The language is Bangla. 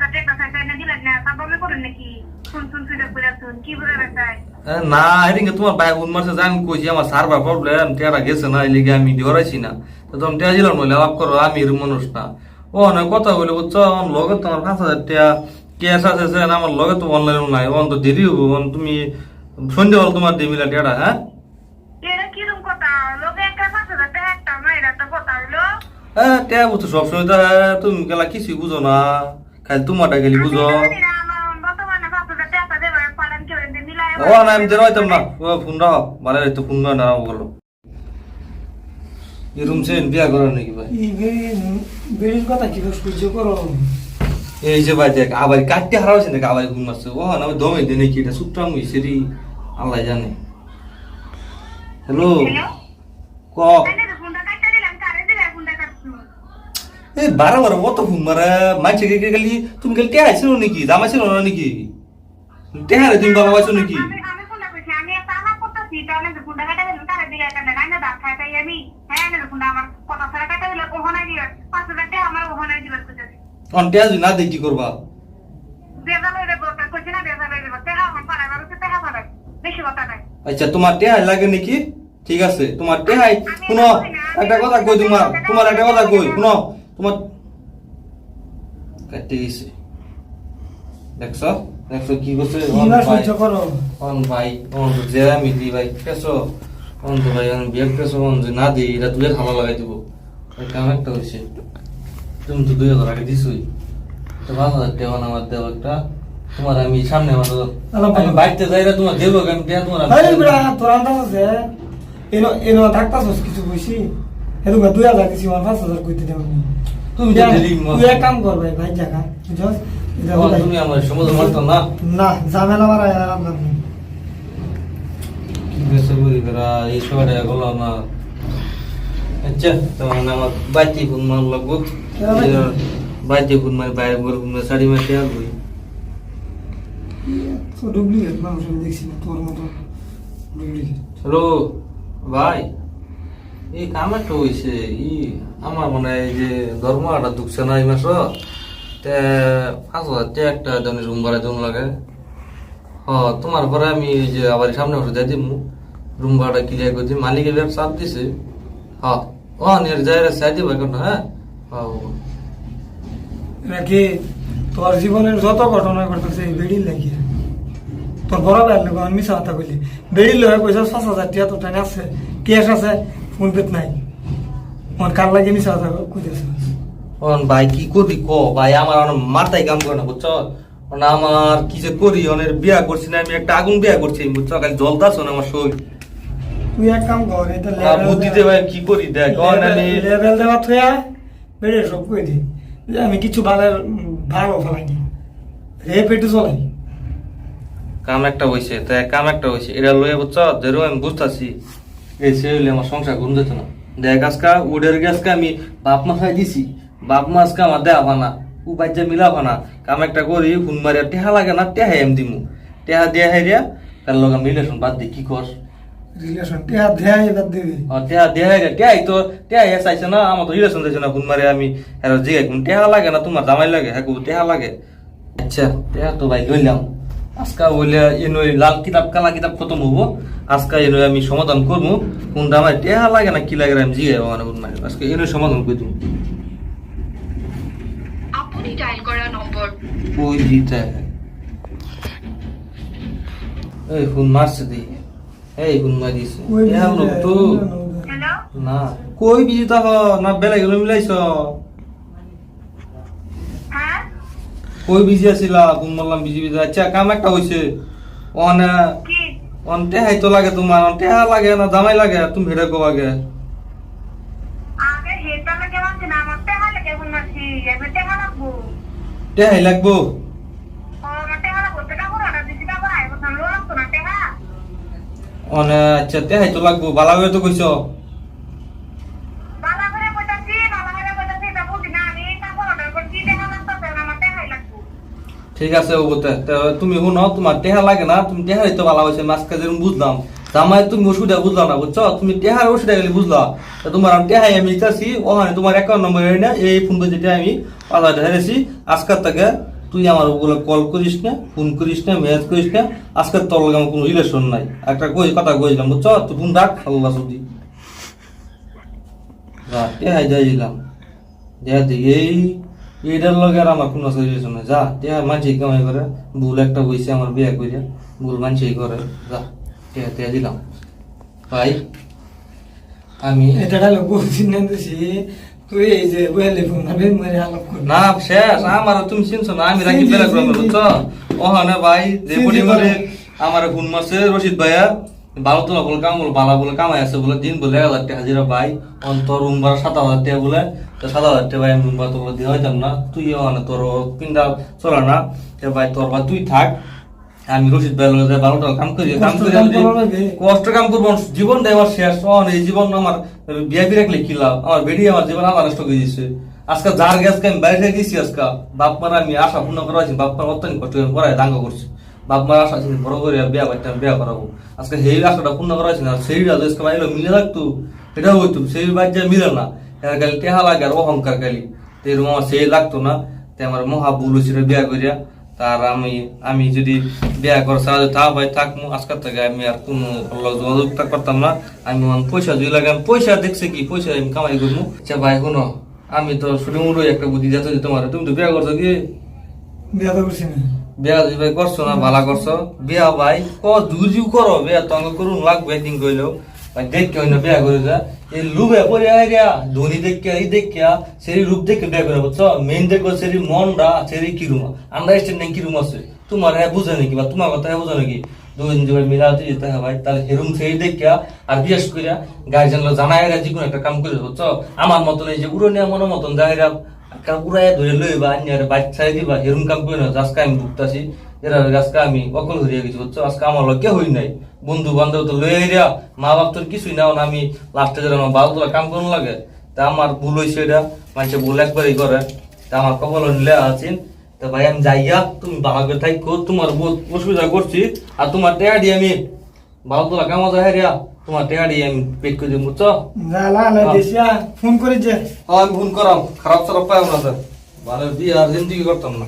যাতে কথা চাই না এদিকে তোমার ভাই ফোন মারছে আমি কইছি আমার সার্ভার প্রবলেম টেরা গেছে না এই লিগে আমি ধরাইছি না। তো তুমি টেয়া দিলাম বলে লাভ করো আমি মানুষ না। ও না কথা বলে বুঝছ? আমার লগে তোমার পাঁচ হাজার টেয়া ক্যাশ আছে আমার লগে তো অনলাইন নাই। অন তো দেরি হব তুমি সন্ধ্যেবেলা তোমার দিয়ে মিলা হ্যাঁ? হ্যাঁ টেয়া বুঝছ সবসময় তো তুমি গেলা কিছুই বুঝো না। খালি তোমারটা গেলি বুঝো। ও না আমি যে রইতাম না। ও ফোন ভালো তো ফোন না বলো এরম সেন বিয়া করার নাকি ভাই? কথা কি সহ্য করো? এই যে ভাই দেখ আবার কাটতে হারাইছে দেখ আবার ঘুম আসছে। ও না আমি দমে দিনে কি এটা সুট্রাম হইছে রে আল্লাহ জানে। হ্যালো হ্যালো ক তাহলে তো ফোনটা কাটতে দিলাম কারে দিলে ফোনটা কাটছো এই বারো বারো কত ঘুম মারা মাইছে কে গেলি? তুমি গেলি টেহা ছিল নাকি? জামা ছিল না নাকি? টেহা রে তুমি বাবা পাইছো নাকি? হ্যাঁ না না দেই কি করবা? হয়ে হয়ে আচ্ছা তোমার টেহাই লাগে নাকি? ঠিক আছে তোমার টেহাই শুনো একটা কথা কই তোমার তোমার একটা কথা কই শুনো। তোমার কাটতে গেছে দেখছ দেখছ কি করছে অন ভাই অন ভাই অন দি ভাই কেসো অন তো ভাই অন বিয়ে কেসো অন যে না দিই এটা তুই ভালো লাগাই দিব। এই কাম একটা হয়েছে। তুমি তো দুই হাজার আগে দিছই। তো পাঁচ হাজার টাকা আমার দেবো একটা। তোমার আমি সামনে আমার আমি বাড়িতে যাই না তোমার দেবো দেয়া তোমার তোর আন্দাজ আছে? এনো এনো থাকতাছস কিছু কইছি এরকম দুই হাজার কিছু আমার পাঁচ হাজার কইতে দেব তুমি তুই এক কাম কর ভাই ভাই জায়গা। তুমি আমার সমুদ্র মারতো না? না ঝামেলা মারা লাভ কি বেসে বলি করা এই শহরে গেল না। আচ্ছা তোমার আমার বাইতে ফোন মার লাগবো। বাইতে ফোন মার বাইরে বলে ফোন শাড়ি মারতে আসব। ডুপ্লিকেট মানুষ আমি দেখছি না তোর মতো ডুপ্লিকেট। হ্যালো ভাই। এই কাম একটা হয়েছে ই আমার মনে হয় যে ধর্মটা ঢুকছে না এই মাস তে পাঁচ হাজার টাকা একটা জনের রুম ভাড়া দেবো লাগে। হ, তোমার পরে আমি এই যে আবার সামনে বসে যাই দিব রুম ভাড়া ক্লিয়ার করছি মালিকের ব্যাগ চাপ দিছে। হ, ও নিয়ে যাই চাই দিব এখন হ্যাঁ? নাকি তোর জীবনের যত ঘটনা ঘটছে এই বেড়ির লাগিয়ে তোর বড় ভাইয়ের লোক আমি মিশা কথা কইলি। বেড়ির লোক পয়সা পাঁচ হাজার টিয়া তোর টাকা আছে ক্যাশ আছে। ফোন পেত নাই। আমার কার লাগে মিশা কথা কইতেছে অন ভাই কি করবি ক? ভাই আমার অন মাথায় কাম করে না বুঝছ? অন আমার কি যে করি অনের বিয়া করছি না আমি একটা আগুন বিয়া করছি বুঝছ? খালি জলদাস আমার শরীর। তুই এক কাম কর এটা আর বুদ্ধিতে ভাই কি করি দেখ অন আমি লেভেল দেওয়া থয়া বেড়ে সব কই দি। আমি কিছু ভালো ভালো ফেলাই রে পেটে চলাই। কাম একটা হইছে তাই কাম একটা হইছে এটা লইয়া বুঝছ? যেরকম আমি বুঝতাছি। এই সে হইলে আমার সংসার ঘুম যেত না। দেখ আজকা উডের গ্যাসকে আমি বাপ মা খাই দিছি। বাপ মা আজকে আমার দেয়া ভানা উ বাচ্চা মিলা ভানা কাম একটা করি ফোন মারিয়া টেহা লাগে না টেহা এম দিমু। টেহা দিয়া হাইরিয়া তার লগে আমি রিলেশন বাদ দি কি কর রিলেশন টিয়া দেয়া এবার দিবি। ও টেহা দিয়া হাইরিয়া টেহাই তো টেহা এ চাইছে না আমার তো রিলেশন চাইছে না ফোন মারে আমি। এর জিগাই কোন টেহা লাগে না তোমার জামাই লাগে হ্যাঁ টেহা লাগে। আচ্ছা টেহা তো ভাই লইলাম। আজকা বলে এনই লাল কিতাব কালা কিতাব খতম হব। আজকা এনই আমি সমাধান করব। কোনটা আমার টেহা লাগে না কি লাগে আমি জিগাই মানে কোন মারে আজকে এনই সমাধান করে দেবো আপনি ডায়াল করা নম্বর ওই দিতে। এই ফোন মারছে দি। এই ফোন মারিছে। ওই তো। না। কই বিজি তাহ? না বেলা গেল মিলাইছ হ্যাঁ কই বিজি আছিলা ফোন মারলাম বিজি বিজি আচ্ছা কাম একটা হইছে। অন অন টেহাই তো লাগে তোমার অন টেহা লাগে না জামাই লাগে তুমি ভেড়ে কো আগে। টাকা লাগবো। টেহাই অন আচ্ছা টেহাই তো লাগবো করে তো কইছ বাবা করে কইতাছি বাবা করে কইতাছি এটা বুঝি না আমি টাকা অর্ডার করছি টাকা লাগতো না আমার টাকাই লাগবো ঠিক আছে ও তুমি শুনো, তোমার টেহা লাগে না, তুমি টেহাই তো বালা হয়েছে মাছ কাজে বুঝলাম। তামাই তুমি ওষুধটা বুঝলা না, বুঝছ? তুমি টেহার ওষুধটা গেলে বুঝলা। তোমার আমি টেহাই আমি চাচ্ছি ওখানে তোমার অ্যাকাউন্ট নম্বর না, এই ফোন করে যেটা আমি পাঁচ হাজার হেরেছি, আজকের থেকে তুই আমার ওগুলো কল করিস না, ফোন করিস না, মেসেজ করিস না, আজকের তোর লগে আমার কোনো রিলেশন নাই। একটা কই কথা কইলাম বুঝছ? তুই ফোন রাখ, আল্লাহ যা টেহাই যাই দেখা দেখি এই এইটার লগে আর আমার কোনো রিলেশন নাই। যা টেহা মানছি কামাই করে ভুল একটা বইছে আমার বিয়ে করে ভুল মানছি করে যা টেহা টেহা দিলাম। ভাই আমি এটা ডায়লগ বহুদিন না দিছি তুই এই যে বলে ফোন আমি মরে আলাপ কর। না শেষ আমার তুমি চিনছো না আমি রাখি বেলা করে চিনছি। বুঝছ ওখানে ভাই যে তো। মরে আমার ফোন মারছে রশিদ ভাইয়া। ভালো তো বলে কাম বলে বালা বলে কামাই আছে বলে দিন বলে এক হাজার টাকা হাজিরা ভাই অন্তর রুম ভাড়া সাত হাজার টাকা বলে তো সাত হাজার টাকা ভাই রুম ভাড়া দিয়ে হইতাম না। তুই ওখানে তোর পিন্ডা চলে না। ভাই তোর বা তুই থাক। আমি রশিদ ভাই লগে ভালো টাকা কাম করি কাম কষ্ট করি কষ্ট কাম করব জীবন আমার শেষ। অন এই জীবন আমার বিয়া ফিরে রাখলে কি লাভ? আমার বেডি আমার জীবন আমার নষ্ট করে দিচ্ছে আজকে যার গ্যাসকে আমি বাইরে দিয়েছি আজকে। বাপ মারা আমি আশা পূর্ণ করা বাপ মার অত্যন্ত কষ্ট করে পড়ায় দাঙ্গ করছি। বাপ মার আশা ছিল বড় করে বিয়া করতে বিয়া করাবো। আজকে সেই আশাটা পূর্ণ করা হয়েছে না সেইটা আজকে বাইরে মিলে থাকতো এটাও হইতো, সেই বাচ্চা মিলে না। এর খালি টেহা লাগে আর অহংকার খালি। তো এরকম আমার সেই লাগতো না, তো আমার মহা ভুল হয়েছিল বিয়া করিয়া। তার আমি আমি যদি বিয়া করে সারা তা ভাই থাকব আজকের থেকে আমি আর কোনো যোগাযোগ করতাম না। আমি আমার পয়সা যদি লাগে, আমি পয়সা দেখছে কি, পয়সা আমি কামাই করব। আচ্ছা ভাই কোনো আমি তো শুধু মুড়ো একটা বুদ্ধি যাতে তোমার, তুমি তো বিয়া করছ কি? বিয়া তো করছি না। বিয়া যদি ভাই করছ না ভালা করছ বিয়া ভাই, ক জুজু করো বিয়া তো আমাকে করুন লাগবে একদিন কইলেও ভাই দেখ কেউ না বিয়া করে যা এই লুবে পরে আইয়া ধনী দেখিয়া এই দেখিয়া সেই রূপ দেখে বিয়া করে বুঝছ মেইন দেখো সেই মনটা সেই কিরুম আন্ডারস্ট্যান্ডিং কিরুম আছে। তোমার হ্যাঁ বুঝে নাকি বা তোমার কথা হ্যাঁ বুঝে নাকি? দুই দিন মিলা তুই যেতে হয় ভাই তাহলে হেরুম সেই দেখিয়া আর বিশেষ করিয়া গার্জেন জানাই যে কোনো একটা কাম করে বুঝছ আমার মতন এই যে উড়নিয়া মনের মতন যাইরা উড়াইয়া ধরে লইবা আনিয়ার বাচ্চাই দিবা হেরুম কাম করে না আজকে আমি ভুগতাছি এরা আজকে আমি অকল হরিয়া গেছি, বুঝছ? আজকে আমার লগে হই নাই। বন্ধু বান্ধব তো লই আইরা মা বাপ তোর কিছুই না আমি লাস্টে যেন আমার বাল তোলা কাম করুন লাগে। তা আমার ভুল হয়েছে এটা মানুষে ভুল একবারই করে। তা আমার কপাল নিলে আছেন। তা ভাই, আমি যাইয়া, তুমি ভালো করে থাকো তোমার বহুত অসুবিধা করছি, আর তোমার টেয়াডি আমি ভালো তোলা কামা যায় হারিয়া। তোমার টেয়াডি আমি পেট করে দিব বুঝছ? না না না দেশিয়া ফোন করে যে আমি ফোন করাম খারাপ সারাপ পাই আমরা তো। ভালো দিয়ে আর জিন্দিগি করতাম না।